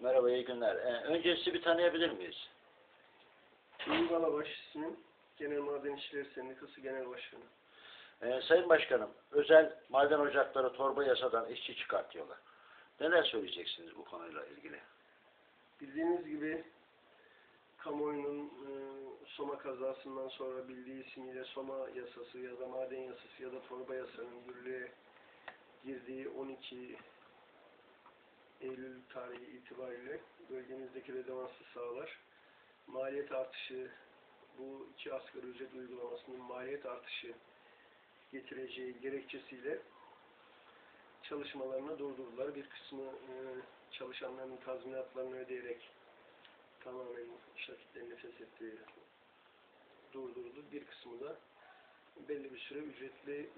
Merhaba, iyi günler. Ee, önce sizi bir tanıyabilir miyiz? Ünlü Balabaş ismim. Genel Maden İşçileri Sendikası Genel Başkanı. Ee, Sayın Başkanım, özel maden ocakları torba yasadan işçi çıkartıyorlar. Neler söyleyeceksiniz bu konuyla ilgili? Bildiğiniz gibi kamuoyunun e, Soma kazasından sonra bildiği ismiyle Soma yasası ya da maden yasası ya da torba yasanın yürürlüğe girdiği 12 Eylül tarihi itibariyle bölgemizdeki redevansı sağlar. Maliyet artışı bu iki asgari ücret uygulamasının maliyet artışı getireceği gerekçesiyle çalışmalarını durdurdular. Bir kısmı e, çalışanların tazminatlarını ödeyerek tamamen iş vakitlerini feshetti, durdurdu. Bir kısmı da belli bir süre ücretli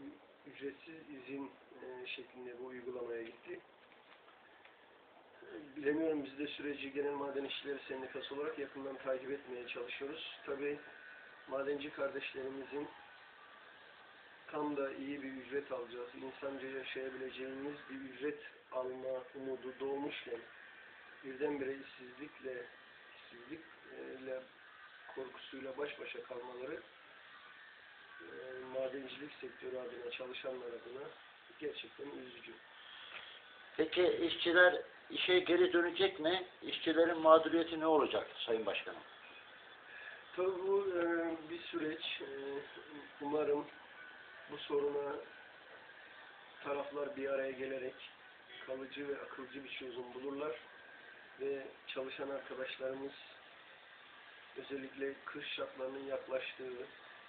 ücretsiz izin e, şeklinde bu uygulamaya gitti. Bilemiyorum biz de süreci Genel Maden İşçileri Sendikası olarak yakından takip etmeye çalışıyoruz. Tabi madenci kardeşlerimizin tam da iyi bir ücret alacağız, insanca yaşayabileceğimiz bir ücret alma umudu doğmuşken birdenbire işsizlikle, işsizlikle korkusuyla baş başa kalmaları e, madencilik sektörü adına, çalışanlar adına gerçekten üzücü. Peki işçiler işe geri dönecek mi? İşçilerin mağduriyeti ne olacak Sayın Başkanım? Tabii bu e, bir süreç. E, umarım bu soruna taraflar bir araya gelerek kalıcı ve akılcı bir çözüm bulurlar ve çalışan arkadaşlarımız özellikle kış şartlarının yaklaştığı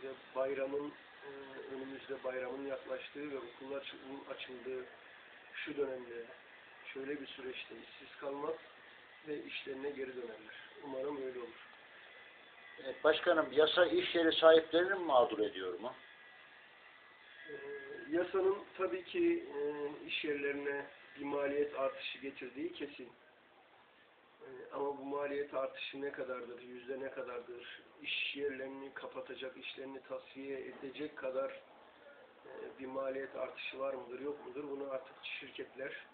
ve bayramın e, önümüzde bayramın yaklaştığı ve okullar açı- açıldığı şu dönemde şöyle bir süreçte işsiz kalmaz ve işlerine geri dönerler. Umarım öyle olur. Ee, Başkanım, yasa iş yeri sahiplerini mi mağdur ediyor mu? Ee, yasanın tabii ki e, iş yerlerine bir maliyet artışı getirdiği kesin. Ee, ama bu maliyet artışı ne kadardır, yüzde ne kadardır, iş yerlerini kapatacak, işlerini tasfiye edecek kadar bir maliyet artışı var mıdır, yok mudur? Bunu artık şirketler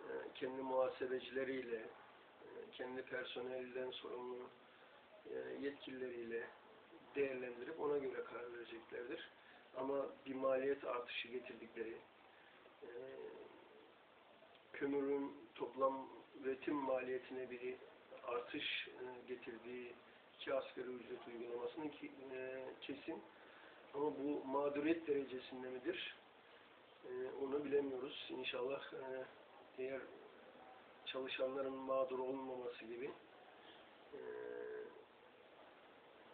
e, kendi muhasebecileriyle, e, kendi personelinden sorumlu e, yetkilileriyle değerlendirip ona göre karar vereceklerdir ama bir maliyet artışı getirdikleri, kömürün toplam üretim maliyetine bir artış getirdiği iki asgari ücret e, kesin. Ama bu mağduriyet derecesinde midir? E, onu bilemiyoruz. İnşallah e, diğer çalışanların mağdur olmaması gibi e,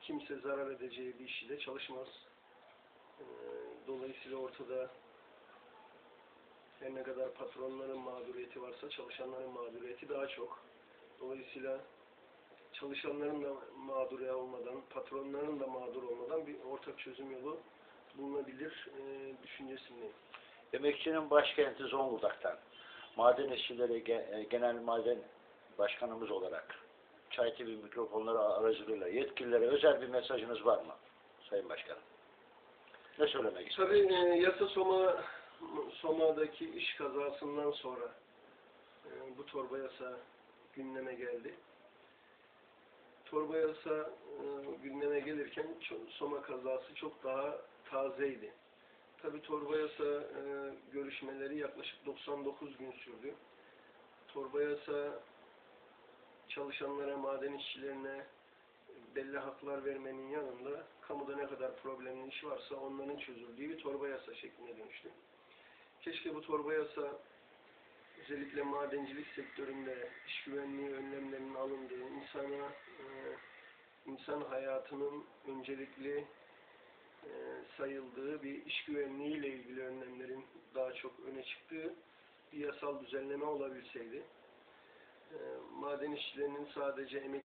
kimse zarar edeceği bir işi de çalışmaz. Ee, Dolayısıyla ortada her ne kadar patronların mağduriyeti varsa çalışanların mağduriyeti daha çok. Dolayısıyla çalışanların da mağdur olmadan, patronların da mağdur olmadan bir ortak çözüm yolu bulunabilir e, düşüncesindeyim. Emekçinin başkenti Zonguldak'tan maden işçileri e, genel maden başkanımız olarak Çay TV mikrofonları aracılığıyla yetkililere özel bir mesajınız var mı Sayın Başkanım? Ne söylemek istiyorsunuz? Tabii e, yasa Soma Soma'daki iş kazasından sonra e, bu torba yasa gündeme geldi. Torba yasa e, gündeme gelirken Soma kazası çok daha tazeydi. Tabii torba yasa e, görüşmeleri yaklaşık 99 gün sürdü. Torba yasa çalışanlara, maden işçilerine belli haklar vermenin yanında kamuda ne kadar problemli iş varsa onların çözüldüğü bir torba yasa şekline dönüştü. Keşke bu torba yasa özellikle madencilik sektöründe iş güvenliği insan hayatının öncelikli e, sayıldığı bir iş güvenliği ile ilgili önlemlerin daha çok öne çıktığı bir yasal düzenleme olabilseydi. E, maden işçilerinin sadece emek